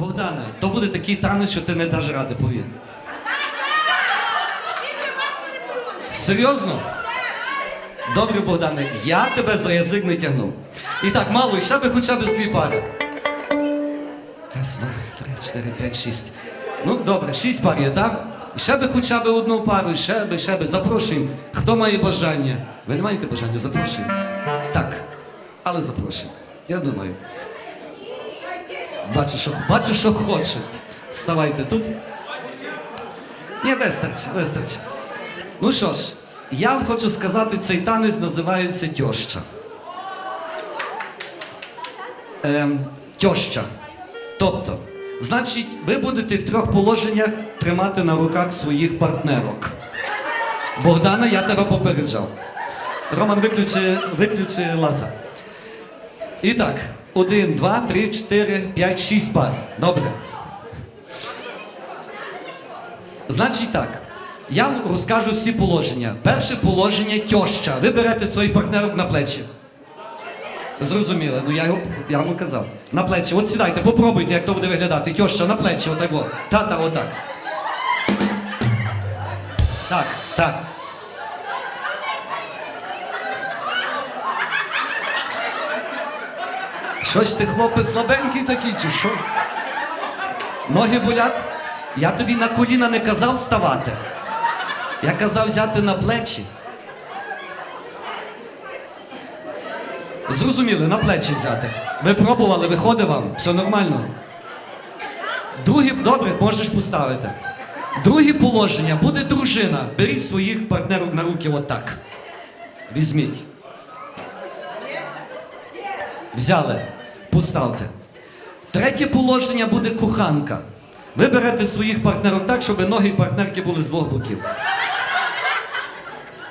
Богдане, то буде такий танець, що ти не даш ради, повір. Серйозно? Добре, Богдане, я тебе за язик не тягну. І так, мало, ще би хоча б з дві пари. Раз, два, три, чотири, п'ять, шість. Ну, добре, шість пар є, так? І Ще би хоча б одну пару, ще би, ще би. Запрошуємо. Хто має бажання? Ви не маєте бажання? Запрошуємо. Так, але запрошуємо. Я думаю. Бачу, що, бачу, що хочуть. Вставайте тут. Ні, вистачить, вистачить. Ну що ж, я вам хочу сказати, цей танець називається тьоща. Ем, тьоща. Тобто, значить, ви будете в трьох положеннях тримати на руках своїх партнерок. Богдана, я тебе попереджав. Роман, виключи, виключи лаза. І так, один, два, три, чотири, п'ять, шість пар. Добре. Значить так. Я вам розкажу всі положення. Перше положення тьоща. Ви берете своїх партнерок на плечі. Зрозуміли, ну я, його, я вам казав. На плечі. От сідайте, попробуйте, як то буде виглядати. Тьоща на плечі, отак. О. Та-та, отак. Так, так. Щось ти, хлопець, слабенький такий, чи що? Ноги болять? Я тобі на коліна не казав вставати. Я казав взяти на плечі. Зрозуміли, на плечі взяти. Ви пробували, виходить вам, все нормально. Друге, добре, можеш поставити. Друге положення буде дружина. Беріть своїх партнерів на руки отак. Візьміть. Взяли, поставте. Третє положення буде коханка. Ви берете своїх партнерів так, щоб ноги партнерки були з двох боків.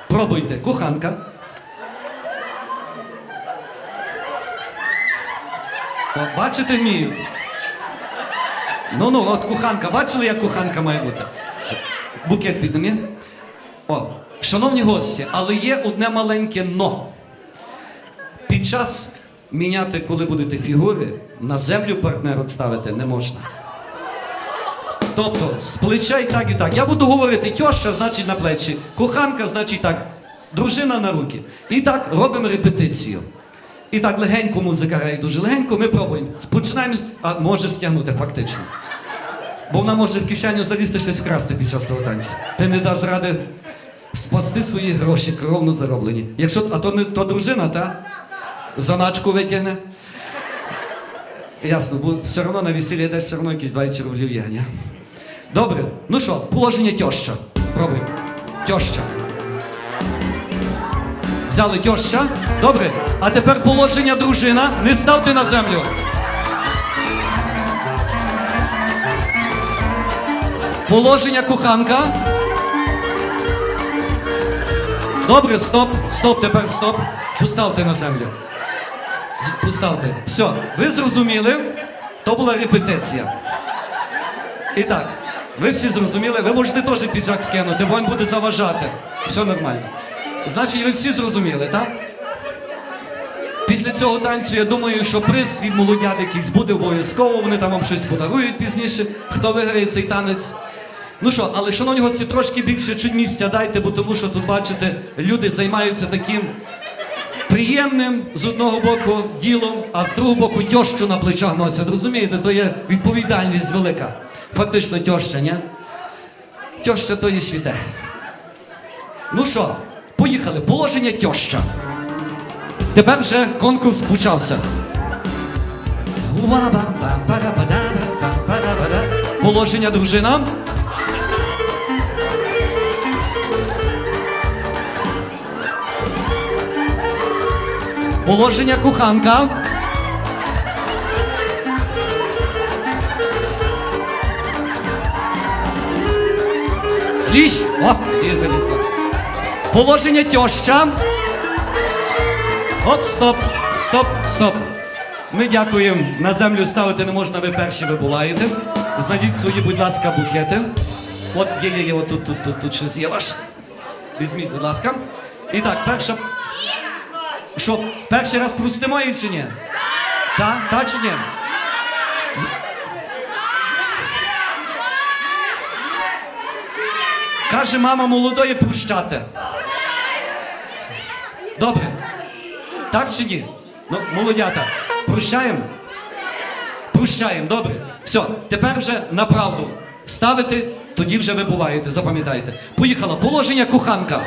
Пробуйте. Коханка. О, бачите, вміють. Ну ну, от коханка. Бачили, як коханка має бути? Букет піднімі. О, шановні гості, але є одне маленьке но. Під час міняти, коли будете фігури, на землю партнерок ставити не можна. Тобто, з плеча і так і так. Я буду говорити тьоща, значить на плечі, коханка, значить так, дружина на руки. І так робимо репетицію. І так легенько музика грає дуже легенько, ми пробуємо. Починаємо, а може стягнути фактично. Бо вона може в кишеню залізти щось вкрасти під час того танцю. Ти не даш ради спасти свої гроші, кровно зароблені. Якщо а то не то дружина, та? Заначку витягне. Ясно, бо все одно на весілля йдеш, все одно якісь 20 рублів є, ні? Добре, ну що, положення тьоща. Пробуй. Тьоща. Взяли тьоща. Добре. А тепер положення дружина. Не ставте на землю. Положення коханка. Добре, стоп, стоп, тепер стоп. Поставте на землю. Поставте. Все, ви зрозуміли? То була репетиція. І так, ви всі зрозуміли, ви можете теж піджак скинути, бо він буде заважати. Все нормально. Значить, ви всі зрозуміли, так? Після цього танцю я думаю, що приз від молодят якийсь буде обов'язково, вони там вам щось подарують пізніше, хто виграє цей танець. Ну що, але шановні гості, трошки більше чуть місця дайте, бо тому що тут, бачите, люди займаються таким приємним з одного боку ділом, а з другого боку тьощу на плечах носять. Розумієте, то є відповідальність велика. Фактично тьоща, ні? Тьоща то є світе. Ну що, поїхали. Положення тьоща. Тепер вже конкурс почався. Положення дружина. Положення коханка. Ліщ. О. Положення тьоща. Оп, стоп, стоп, стоп. Ми дякуємо. На землю ставити не можна, ви перші вибуваєте. Знайдіть свої, будь ласка, букети. От є, є, є, от тут, тут, тут, щось є ваше. Візьміть, будь ласка. І так, перша. Що, перший раз простимаю чи ні? Та? Та чи ні? Каже, мама молодої прощати. Добре. Так чи ні? Ну, Молодята. Прощаємо? Прощаємо, добре. Все, тепер вже на правду ставити, тоді вже вибуваєте, запам'ятаєте. Поїхала. Положення коханка.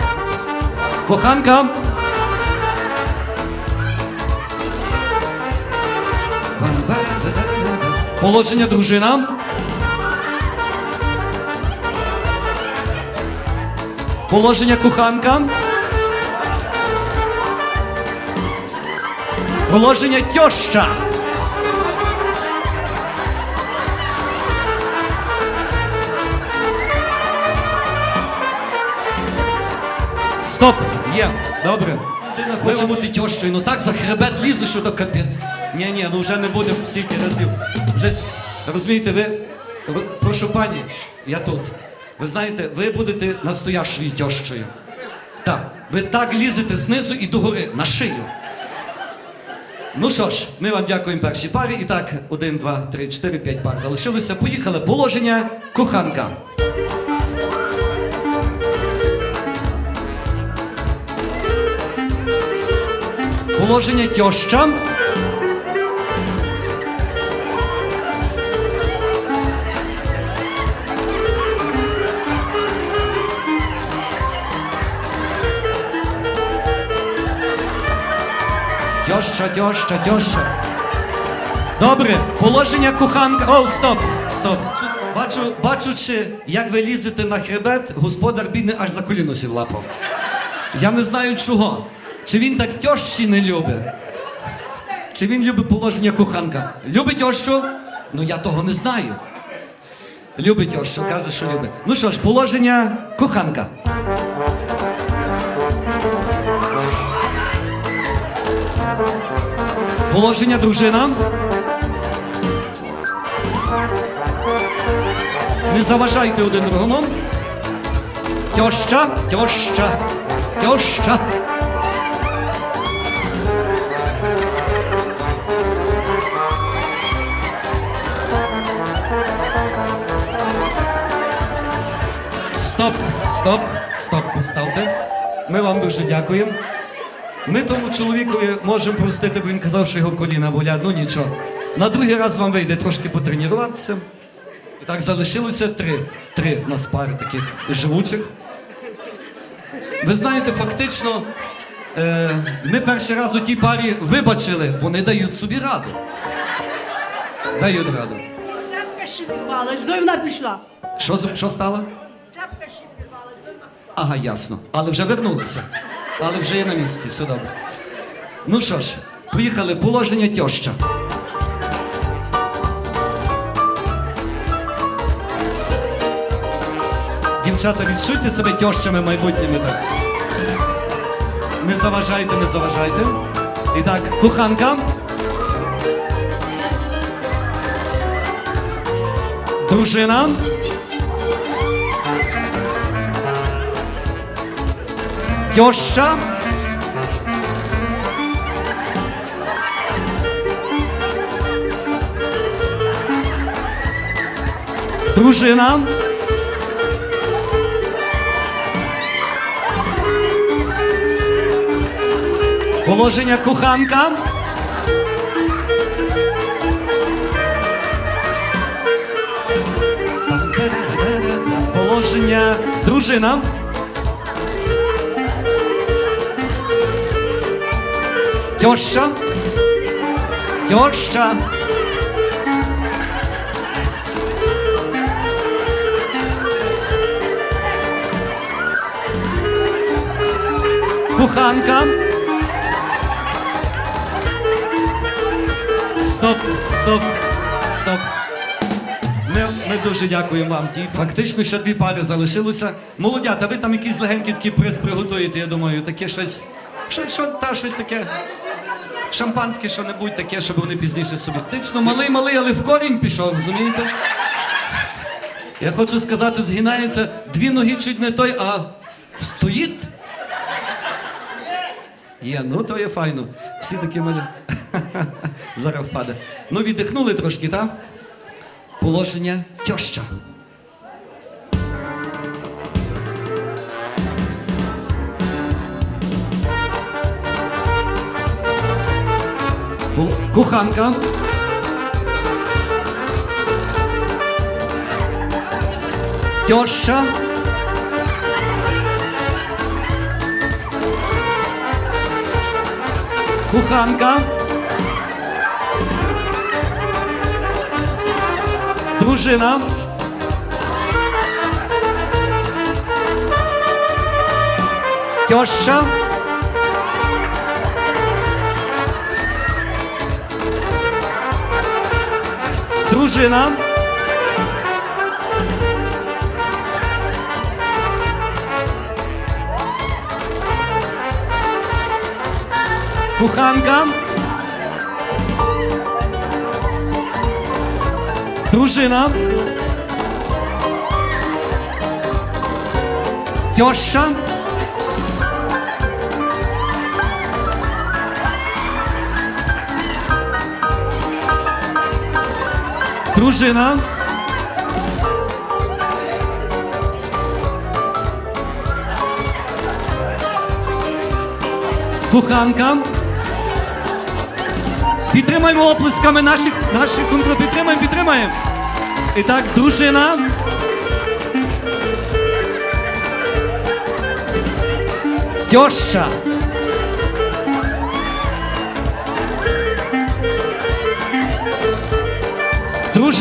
Коханка. Положення дружина. Положення коханка. Положення тьоща. Стоп! Є, добре. Людина хоче бути тьощою, ну так за хребет лізе, що то капець. Ні, ні, ну вже не буде стільки разів. Вже розумієте, ви, прошу пані, я тут. Ви знаєте, ви будете настоящою тьощою. Так, ви так лізете знизу і догори на шию. Ну що ж, ми вам дякуємо першій парі. І так, один, два, три, чотири, п'ять пар залишилося. Поїхали. Положення коханка. Положення тьоща. Тьоща, тьоща, тьоща. Добре, положення коханка. О, стоп, стоп. Бачу, бачучи, як ви лізете на хребет, господар бідний аж за коліно сів лапав. Я не знаю чого. Чи він так тьощі не любить? Чи він любить положення коханка? Любить тьощу? Ну я того не знаю. Любить тьощу, каже, що любить. Ну що ж, положення коханка. Положення дружина. Не заважайте один другому. Тьоща, тьоща, тьоща. Стоп, стоп, стоп, поставте. Ми вам дуже дякуємо. Ми тому чоловікові можемо простити, бо він казав, що його коліна болять. Ну нічого. На другий раз вам вийде трошки потренуватися. І так залишилося три. Три у нас пари таких живучих. Ви знаєте, фактично, е, ми перший раз у тій парі вибачили, вони дають собі раду. Дають раду. Цепка ще пірвалась, до вона пішла. Що, що стало? Цепка ще пірвалась, до вона пішла. Ага, ясно. Але вже вернулися. Але вже є на місці, все добре. Ну що ж, поїхали. Положення тьоща. Дівчата, відчуйте себе тьощами майбутніми так. Не заважайте, не заважайте. І так, коханка. Дружина. Тьоща. Дружина. Положення коханка. Положення дружина. Тьоща. Тьоща. Куханка. Стоп, стоп, стоп. Ми, ми дуже дякуємо вам. Ті. Фактично ще дві пари залишилося. Молодята, ви там якийсь легенький такий приз приготуєте, я думаю, таке щось. Що, що, та, щось таке. Шампанське, що-небудь таке, щоб вони пізніше собі. Малий, малий, але в корінь пішов, розумієте? Я хочу сказати, згинається дві ноги чуть не той, а стоїть. Є, ну то є файно. Всі такі малі. Зараз впаде. Ну, віддихнули трошки, так? Положення тьоща. Куханка. Тьоща. Куханка. Дружина. Тьоща. Дружина. Куханка. Дружина. Тьоща. Дружина. Куханка. Підтримаємо оплесками наших наших конкурсів. Підтримаємо, підтримаємо. І так, дружина. Тьоща.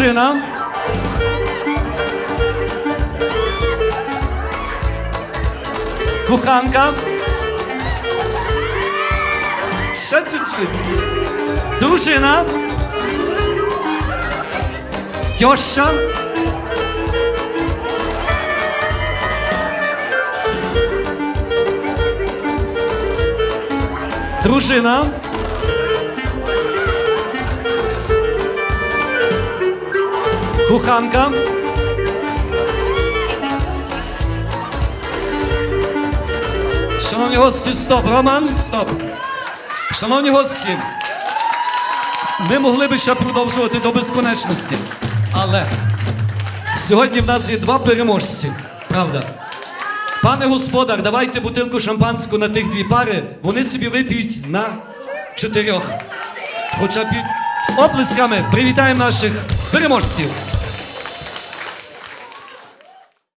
Дружина. Куханка. Ще чуть-чуть. Дружина. Тьоща. Куханка. Шановні гості, стоп, Роман, стоп. Шановні гості, ми могли би ще продовжувати до безконечності. Але сьогодні в нас є два переможці, правда? Пане господар, давайте бутилку шампанського на тих дві пари, вони собі вип'ють на чотирьох. Хоча б оплесками привітаємо наших переможців.